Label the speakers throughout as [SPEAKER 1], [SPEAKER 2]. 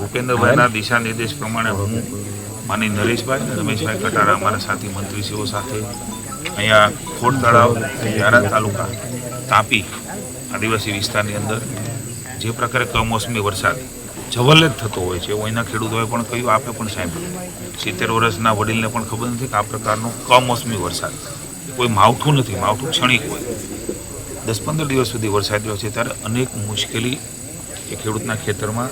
[SPEAKER 1] ભૂપેન્દ્રભાઈના દિશા નિર્દેશ પ્રમાણે હું માની નરેશભાઈ રમેશભાઈ કટારા, અમારા સાથી મંત્રીશ્રીઓ સાથે અહીંયા ખોડ તળાવ વ્યારા તાલુકા તાપી આદિવાસી વિસ્તારની અંદર જે પ્રકારે કમોસમી વરસાદ જવલ્લે જ થતો હોય છે અહીંના ખેડૂતોએ પણ કહ્યું, આપે પણ સાંભળ્યું. સિત્તેર વર્ષના વડીલને પણ ખબર નથી કે આ પ્રકારનો કમોસમી વરસાદ. કોઈ માવઠું નથી, માવઠું ક્ષણિક હોય. દસ પંદર દિવસ સુધી વરસાદ રહ્યો છે, ત્યારે અનેક મુશ્કેલી એ ખેડૂતના ખેતરમાં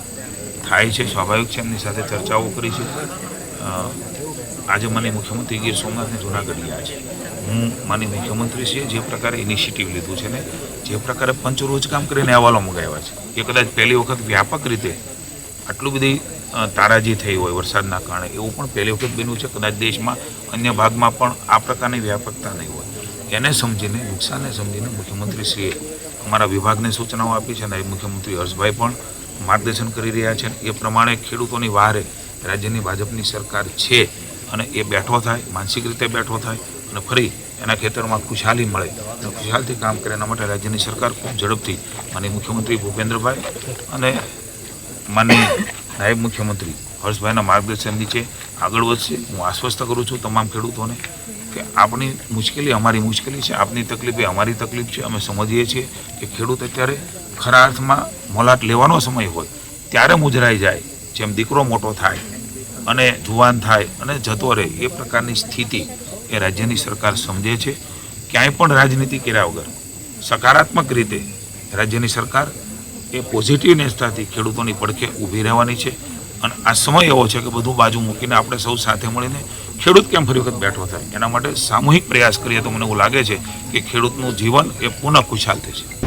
[SPEAKER 1] થાય છે, સ્વાભાવિક છે, એમની સાથે ચર્ચાઓ કરી છે. આજે મને મુખ્યમંત્રી ગીર સોમનાથને જુનાગઢ ગયા છે. હું માની મુખ્યમંત્રીશ્રીએ જે પ્રકારે ઇનિશિયેટિવ લીધું છે ને, જે પ્રકારે પંચરોજ કામ કરીને અહેવાલો મંગાવ્યા છે. એ કદાચ પહેલી વખત વ્યાપક રીતે આટલું બધી તારાજી થઈ હોય વરસાદના કારણે. એવું પણ પહેલી વખત બન્યું છે, કદાચ દેશમાં અન્ય ભાગમાં પણ આ પ્રકારની વ્યાપકતા નહીં હોય. એને સમજીને, નુકસાનને સમજીને મુખ્યમંત્રીશ્રીએ અમારા વિભાગને સૂચનાઓ આપી છે અને મુખ્યમંત્રી હર્ષભાઈ પણ માર્ગદર્શન કરી રહ્યા છે એ પ્રમાણે ખેડૂતોની વારે રાજ્યની ભાજપની સરકાર છે અને એ બેઠો થાય, માનસિક રીતે બેઠો થાય અને ફરી એના ખેતરમાં ખુશહાલી મળે અને ખુશહાલથી કામ કરે એના માટે રાજ્યની સરકાર ખૂબ ઝડપથી માની મુખ્યમંત્રી ભૂપેન્દ્રભાઈ અને માનનીય નાયબ મુખ્યમંત્રી હર્ષભાઈના માર્ગદર્શન નીચે આગળ વધશે. હું આશ્વસ્ત કરું છું તમામ ખેડૂતોને. કે આપણી મુશ્કેલી અમારી મુશ્કેલી છે, આપની તકલીફ એ અમારી તકલીફ છે, અમે સમજીએ છીએ કે ખેડૂત અત્યારે ખરા અર્થમાં મોલાટ લેવાનો સમય હોય, ત્યારે મુજરાઈ જાય, જેમ દીકરો મોટો થાય અને જુવાન થાય અને જતો રહે, એ પ્રકારની સ્થિતિ એ રાજ્યની સરકાર સમજે છે. ક્યાંય પણ રાજનીતિ કર્યા વગર, સકારાત્મક રીતે રાજ્યની સરકાર એ પોઝિટિવ પોઝિટિવનેસતાથી ખેડૂતોની પડખે ઊભી રહેવાની છે. અને આ સમય એવો છે કે બધું બાજુ મૂકીને આપણે સૌ સાથે મળીને ખેડૂત કેમ ફરી વખત બેઠો થાય? એના માટે સામૂહિક પ્રયાસ કરીએ તો મને એવું લાગે છે કે ખેડૂતનું જીવન એ પુનઃ ખુશાલ થશે